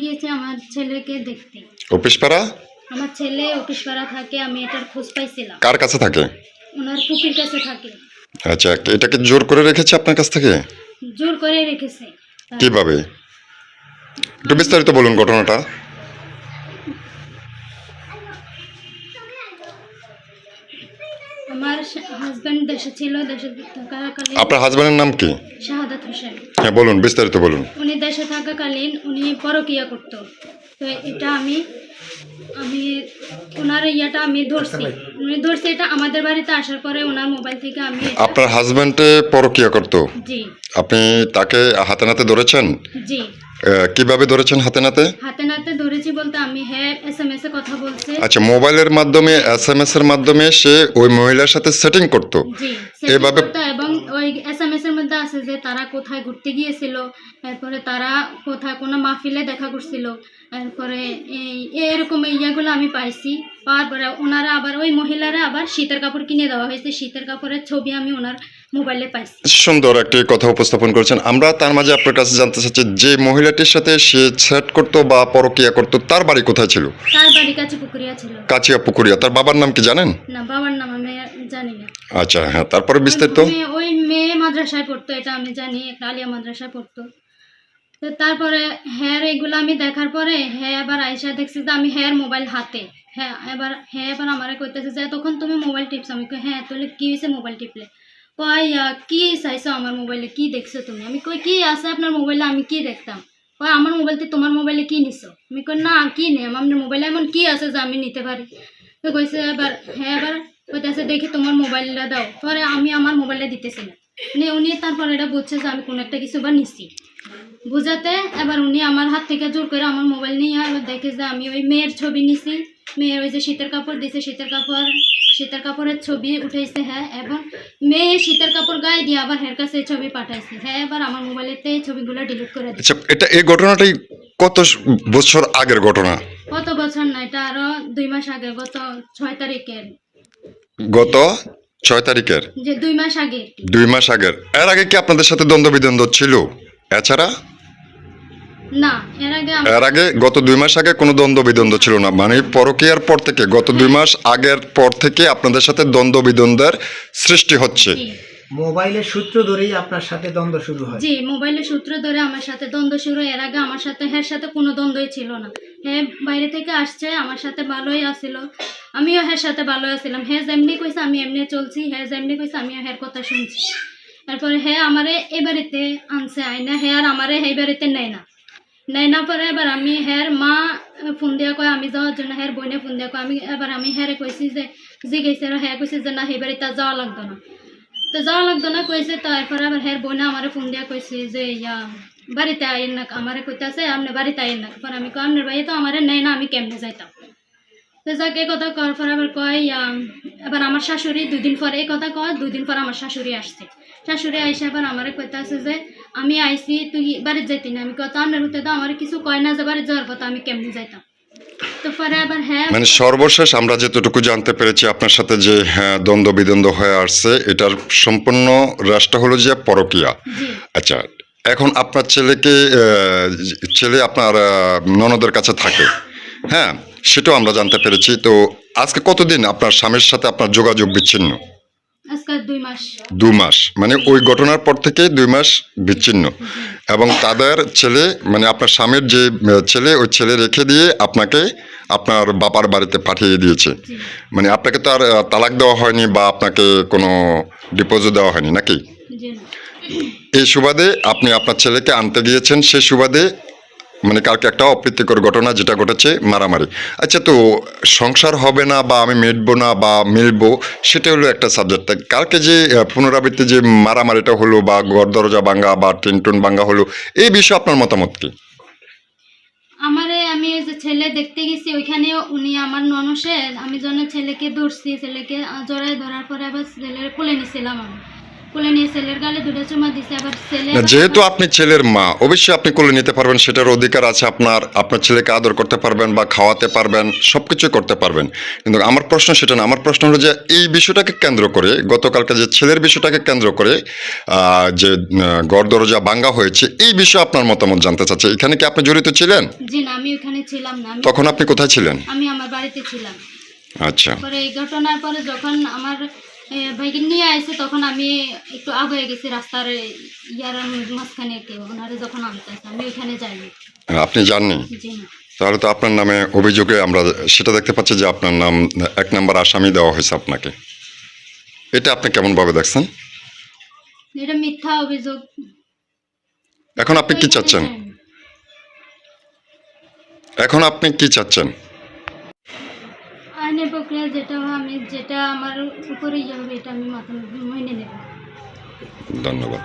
গিয়েছে আমার ছেলেকে দেখতে। অফিস আমার ছেলে অফিস পাড়া থাকে আমি এটার খোঁজ পাইছিলাম। কার কাছে থাকে? ওনার পুপির কাছে থাকে। আচ্ছা এটাকে জোর করে রেখেছে আপনার কাছ থেকে? জোর করে রেখেছে। কীভাবে? একটু বিস্তারিত বলুন ঘটনাটা। আমার হাজব্যান্ড দেশে ছিল দেশে থাকাকালীন আপনার হাজব্যান্ডের নাম কি? শাহাদাত হোসেন। হ্যাঁ বলুন বিস্তারিত বলুন। উনি দেশে থাকাকালীন উনি পরকিয়া করতো। তো এটা আমি আমি ওনার ইয়াটা আমি ধরছি। উনি ধরছি এটা আমাদের বাড়িতে আসার পরে ওনার মোবাইল থেকে আমি আপনার হাজব্যান্ডে পরকিয়া করতো? জি। আপনি তাকে হাতে নাতে ধরেছেন? জি। কীভাবে ধরেছেন হাতে নাতে? হাতে নাতে ধরেছি বলতে আমি হ্যাঁ এস এম এ কথা বলছে। আচ্ছা মোবাইলের মাধ্যমে এস এম এস এর মাধ্যমে সে ওই মহিলার সাথে সেটিং করতো? জি এভাবে- এবং ওই এস এম এস এর মধ্যে আছে যে তারা কোথায় ঘুরতে গিয়েছিল তারপরে তারা কোথায় কোনো মাহফিলে দেখা করছিল তারপরে এই এরকম ইয়াগুলো আমি পাইছি। পাওয়ার পরে ওনারা আবার ওই মহিলারা আবার শীতের কাপড় কিনে দেওয়া হয়েছে। শীতের কাপড়ের ছবি আমি ওনার মোবাইলে পাইছি। সুন্দর একটি কথা উপস্থাপন করেছেন। আমরা তার মাঝে আপনার কাছে জানতে চাচ্ছি যে মহিলাটির সাথে সে সেট করতো বা পরকিয়া করতো তার বাড়ি কোথায় ছিল? তার বাড়ি কাছে পুকুরিয়া ছিল। কাছিয়া পুকুরিয়া। তার বাবার নাম কি জানেন? না বাবার নাম আমি জানি না। আচ্ছা হ্যাঁ তারপরে বিস্তারিত। ওই মেয়ে মাদ্রাসায় পড়তো এটা আমি জানি একটা আলিয়া মাদ্রাসায় পড়তো। তো তারপরে হ্যার এগুলো আমি দেখার পরে হ্যাঁ এবার আয়সা দেখছি যে আমি হ্যার মোবাইল হাতে। হ্যাঁ এবার হ্যাঁ এবার আমারে কইতেছে যে তখন তুমি মোবাইল টিপছো? আমি কই হ্যাঁ তাহলে কি হয়েছে মোবাইল টিপলে? আহ, কি চাইছো আমার মোবাইলে কি দেখছ তুমি? আমি কই কি আছে আপনার মোবাইলে আমি কি দেখতাম? কই আমার মোবাইলতে তোমার মোবাইলে কি নিছো? আমি কই না কি নেই। আমার মোবাইলে এমন কি আছে যে আমি নিতে পারি? তো কইছে এবার হ্যাঁ এবার কইতেছে দেখি তোমার মোবাইলটা দাও। পরে আমি আমার মোবাইলটা দিতেছি না। মানে উনি তারপর এটা বুঝছে যে আমি কোনো একটা কিছু বা নিছি। বুঝাতে এবার উনি আমার হাত থেকে জোর করে আমার মোবাইল নিয়ে এবার দেখে যে আমি ওই মেয়ের ছবি নিছি। মেয়ের ওই যে শীতের কাপড় দিছে শীতের কাপড় শীতের কাপড়ের ছবি উঠাইছে হ্যাঁ এবং মেয়ে শীতের কাপড় গায়ে দিয়ে আবার হের কাছে ছবি পাঠাইছে। হ্যাঁ এবার আমার মোবাইলেতে এই ছবিগুলো ডিলিট করে দিচ্ছে এটা এই ঘটনাটাই কত বছর আগের ঘটনা? কত বছর না এটা আরও দুই মাস আগে গত ছয় তারিখের। গত ছয় তারিখের? যে দুই মাস আগে দুই মাস আগের। এর আগে কি আপনাদের সাথে দ্বন্দ্ব বিদ্বন্দ্ব ছিল? এছাড়া? না এর আগে আমি এর আগে গত দুই মাস আগে কোনো দ্বন্দ্ব বিদ্বন্দ্ব ছিল না। মানে পরকীয়ার পর থেকে গত দুই মাস আগের পর থেকে আপনাদের সাথে দ্বন্দ্ব বিদ্বন্দ্বের সৃষ্টি হচ্ছে। জি। মোবাইলের সূত্র ধরেই আপনার সাথে দ্বন্দ্ব শুরু হয়। জি মোবাইলের সূত্র ধরে আমার সাথে দ্বন্দ্ব শুরু এর আগে আমার সাথে হ্যার সাথে কোনো দ্বন্দ্বই ছিল না। হ্যাঁ বাইরে থেকে আসছে আমার সাথে ভালোই আসছিল আমিও হ্যার সাথে ভালো আছিলাম। হ্যাঁ যেমনি কইছে আমি এমনি চলছি। হ্যাঁ যেমনি কইছে আমিও হ্যার কথা শুনছি। তারপরে হ্যাঁ আমারে এ বাড়িতে আনছে আইনা হ্যাঁ আর আমারে এই বাড়িতে নেয় না। নেয় না পরে এবার আমি হ্যার মা ফোন দিয়া কয়, আমি যাওয়ার জন্য হ্যার বইনে ফোন দিয়া কয়। আমি এবার আমি হ্যারে কইছি যে জিজ্ঞেসে হ্যাঁ কইছে যে, না সেই বাড়িতে আর যাওয়া লাগতো না। তো যাওয়া লাগতো না কইছে, তারপরে আবার হের বোনা আমারে ফোন দিয়া কইছে যে, ইয়া, বাড়িতে আইন না, আমারে কইতাছে আপনি বাড়িতে আইন না। পরে আমি কই আপনার বাড়ি তো আমারে নেই না, আমি কেমনে যাইতাম? তো যাকে কথা কর পর আবার কয় এবার আমার শাশুড়ি দুই দিন পরে এই কথা কয় দুই দিন পর আমার শাশুড়ি আসছে। শাশুড়ি আইসে আবার আমারে কইতাছে যে আমি আইছি তুই বাড়িতে যাইতি না। আমি কত আপনার হতে তো আমার কিছু কয় না যে বাড়ি যাওয়ার কথা আমি কেমনে যাইতাম? হ্যাঁ মানে সর্বশেষ আমরা যতটুকু জানতে পেরেছি আপনার সাথে যে হ্যাঁ দ্বন্দ্ব বিদ্বন্দ্ব হয়ে আসছে এটার সম্পূর্ণ রাষ্ট্র হলো যে পরকিয়া। আচ্ছা এখন আপনার ছেলেকে ছেলে আপনার ননদের কাছে থাকে। হ্যাঁ সেটাও আমরা জানতে পেরেছি। তো আজকে কতদিন আপনার স্বামীর সাথে আপনার যোগাযোগ বিচ্ছিন্ন? দু মাস। মানে ওই ঘটনার পর থেকে দুই মাস বিচ্ছিন্ন। এবং তাদের ছেলে মানে আপনার স্বামীর যে ছেলে ওই ছেলে রেখে দিয়ে আপনাকে আপনার বাবার বাড়িতে পাঠিয়ে দিয়েছে। মানে আপনাকে তো আর তালাক দেওয়া হয়নি বা আপনাকে কোনো ডিপোজিট দেওয়া হয়নি নাকি? এই সুবাদে আপনি আপনার ছেলেকে আনতে গিয়েছেন। সেই সুবাদে মানে কালকে একটা অপ্রীতিকর ঘটনা যেটা ঘটেছে, মারামারি। আচ্ছা তো সংসার হবে না বা আমি মিটবো না বা মিলবো সেটা হলো একটা সাবজেক্ট কালকে যে পুনরাবৃত্তি যে মারামারিটা হলো বা ঘর দরজা ভাঙ্গা বা টিনটুন ভাঙ্গা হলো, এই বিষয়ে আপনার মতামত কি? আমারে আমি যে ছেলে দেখতে গেছি ওইখানে উনি আমার ননসে, আমি জন্য ছেলেকে ধরছি, ছেলেকে জড়াই ধরার পরে আবার ছেলের কোলে নিছিলাম আমি। কোলে নিয়ে ছেলের গালে দুটো চুমা দিছে আবার ছেলে যেহেতু আপনি ছেলের মা অবশ্যই আপনি কোলে নিতে পারবেন সেটার অধিকার আছে আপনার। আপনার ছেলেকে আদর করতে পারবেন বা খাওয়াতে পারবেন সব কিছু করতে পারবেন। কিন্তু আমার প্রশ্ন সেটা না আমার প্রশ্ন হলো যে এই বিষয়টাকে কেন্দ্র করে গতকালকে যে ছেলের বিষয়টাকে কেন্দ্র করে যে গড় দরজা ভাঙ্গা হয়েছে এই বিষয়ে আপনার মতামত জানতে চাচ্ছি। এখানে কি আপনি জড়িত ছিলেন? জি না আমি ওখানে ছিলাম না তখন আপনি কোথায় ছিলেন? আমি আমার বাড়িতে ছিলাম। আচ্ছা। পরে এই ঘটনার পরে যখন আমার ভাইকে নিয়ে আসে তখন আমি একটু আগে গেছি রাস্তার ইয়ার মাঝখানে ওনারে যখন আনতে আসে আমি ওইখানে যাইনি। আপনি জাননি তাহলে তো আপনার নামে অভিযোগে আমরা সেটা দেখতে পাচ্ছি যে আপনার নাম এক নম্বর আসামি দেওয়া হয়েছে আপনাকে। এটা আপনি কেমনভাবে দেখছেন? এটা মিথ্যা অভিযোগ। এখন আপনি কি চাচ্ছেন? এখন আপনি কি চাচ্ছেন? আইনের প্রক্রিয়া যেটা যেটা আমার উপরে যাবে এটা আমি মাথা মেনে নেব। ধন্যবাদ।